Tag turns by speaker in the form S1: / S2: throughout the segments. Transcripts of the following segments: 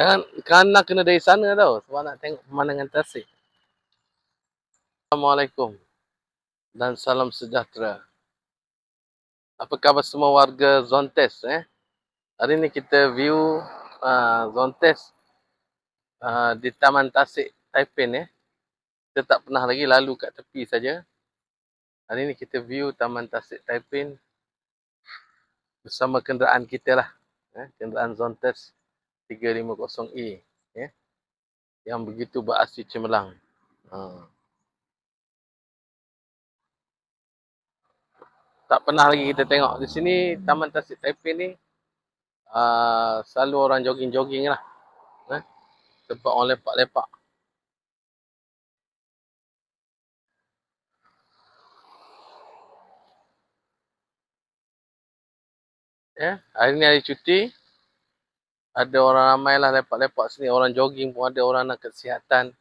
S1: Kan, kan nak kena dari sana tau. Sebab nak tengok pemandangan tasik. Assalamualaikum. Dan salam sejahtera. Apa khabar semua warga Zontes eh? Hari ni kita view uh, Zontes uh, di Taman Tasik Taipin eh. Kita tak pernah lagi lalu kat tepi saja. Hari ni kita view Taman Tasik Taipin bersama kenderaan kita lah. Eh, kenderaan Zontes 350E ya. Yang begitu berasi cemerlang. Ha. Tak pernah lagi kita tengok di sini Taman Tasik Taipei ni uh, selalu orang jogging-jogging lah. Eh? Tempat orang lepak-lepak. Ya, hari ni hari cuti. Ada orang ramai lah lepak-lepak sini. Orang jogging pun ada, orang nak kesihatan.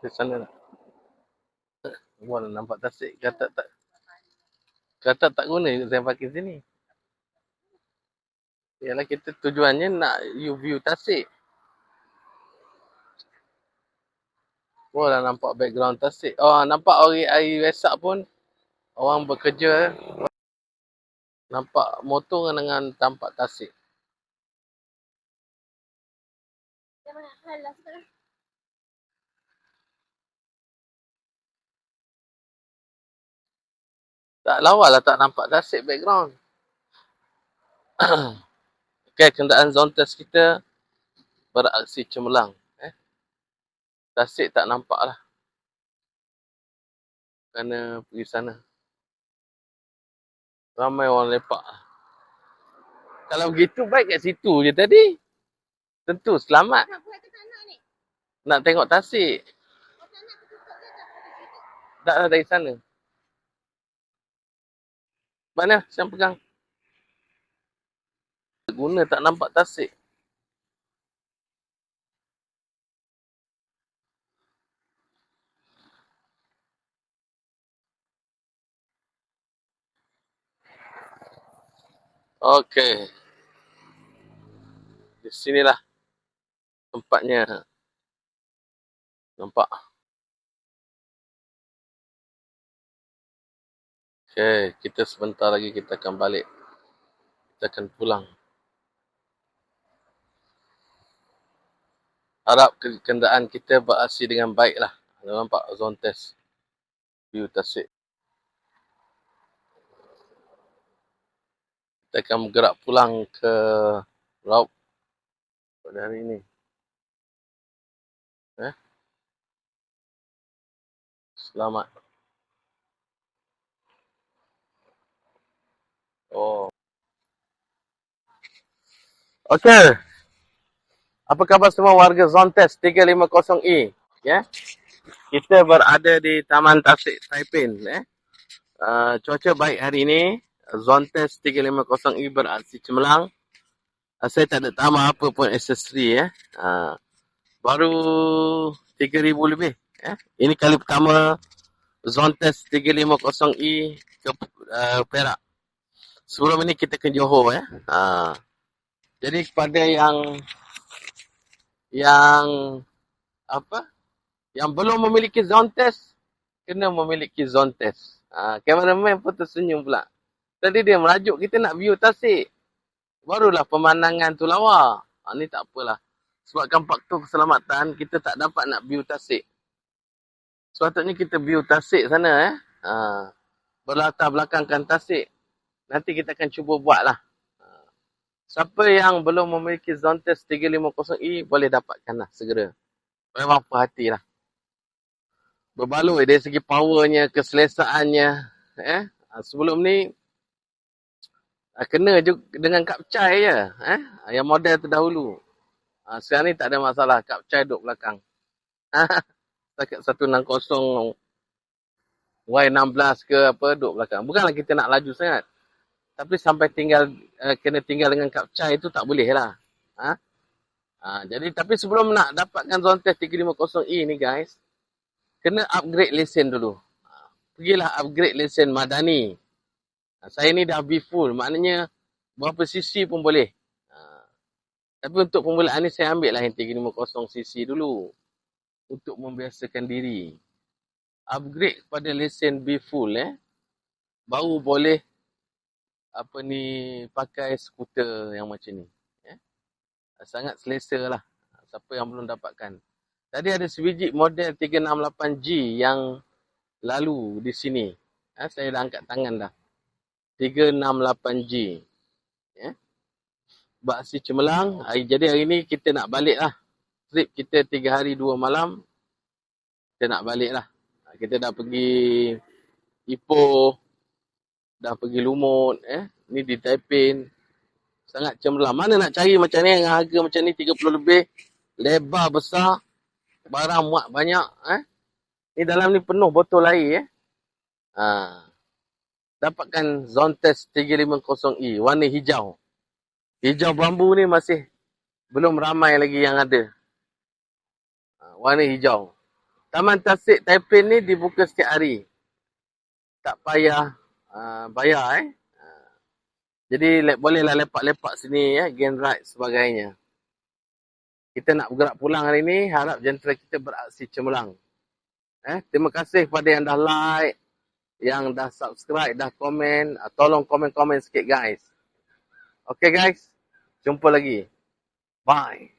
S1: Di sana lah. Wah, nampak tasik. Kata tak kata tak guna saya parking sini. Yalah kita tujuannya nak you view tasik. Oh dah nampak background tasik. Oh nampak hari hari Wesak pun orang bekerja nampak motor dengan tampak tasik. Tak lawa lah tak nampak tasik background. okay, kenderaan zone test kita beraksi cemerlang. Eh. Tasik tak nampak lah. Kerana pergi sana. Ramai orang lepak. Kalau begitu baik kat situ je tadi. Tentu selamat.
S2: Nak
S1: tengok tasik.
S2: Oh tak nak?
S1: Tak lah dari sana. Mana? Siapa pegang? Guna tak nampak tasik. Okey. Di sinilah tempatnya. Nampak? Okey, kita sebentar lagi kita akan balik. Kita akan pulang. Harap ke- kenderaan kita beraksi dengan baik lah. Nampak zone test. View tasik. Kita akan bergerak pulang ke Raub pada hari ini. Eh? Selamat. Oh. Okey. Apa khabar semua warga Zontes 350E? Ya. Kita berada di Taman Tasik Taipin, eh. Uh, cuaca baik hari ini. Zontes 350E beraksi cemerlang. Uh, saya tak ada tambah apa pun aksesori ya. Uh, baru 3000 lebih, ya. Ini kali pertama Zontes 350E ke uh, Perak. Sebelum ini kita ke Johor ya. Ha. Jadi kepada yang yang apa? Yang belum memiliki zone test kena memiliki zone test. Ha, cameraman pun tersenyum pula. Tadi dia merajuk kita nak view tasik. Barulah pemandangan tu lawa. Ha, ni tak apalah. Sebabkan faktor keselamatan kita tak dapat nak view tasik. Sepatutnya kita view tasik sana eh. Ha, berlatar belakangkan tasik. Nanti kita akan cuba buat lah. Siapa yang belum memiliki zone test 350E boleh dapatkan lah segera. Memang perhati lah. Berbaloi dari segi powernya, keselesaannya. Eh? Sebelum ni kena juga dengan kapcai je. Eh? Yang model terdahulu. Sekarang ni tak ada masalah. Kapcai duduk belakang. Setakat 160 Y16 ke apa duduk belakang. Bukanlah kita nak laju sangat. Tapi sampai tinggal uh, kena tinggal dengan kapcai itu tak boleh lah. Ha? Ha, jadi tapi sebelum nak dapatkan zone test 350E ni guys, kena upgrade lesen dulu. Ha, pergilah upgrade lesen Madani. Ha, saya ni dah B full, maknanya berapa cc pun boleh. Ha, tapi untuk permulaan ni saya ambil lah yang 350cc dulu. Untuk membiasakan diri. Upgrade kepada lesen B full eh. Baru boleh apa ni pakai skuter yang macam ni. Eh? Sangat selesa lah. Siapa yang belum dapatkan. Tadi ada sebiji model 368G yang lalu di sini. Eh, saya dah angkat tangan dah. 368G. Eh? Baksi Cemerlang. Hari- Jadi hari ni kita nak balik lah. Trip kita 3 hari 2 malam. Kita nak balik lah. Kita dah pergi Ipoh. Dah pergi Lumut. Eh? Ni di Taiping. Sangat cemerlang. Mana nak cari macam ni dengan harga macam ni 30 lebih. Lebar besar. Barang muat banyak. Eh? Ni dalam ni penuh botol air. Eh? Ha. Dapatkan Zontes 350E. Warna hijau. Hijau bambu ni masih belum ramai lagi yang ada. Ha, warna hijau. Taman Tasik Taiping ni dibuka setiap hari. Tak payah uh, bayar eh. Uh, jadi le- bolehlah lepak-lepak sini ya, game ride sebagainya. Kita nak bergerak pulang hari ni, harap jentera kita beraksi cemerlang. Eh, terima kasih kepada yang dah like, yang dah subscribe, dah komen. Uh, tolong komen-komen sikit guys. Okay guys, jumpa lagi. Bye.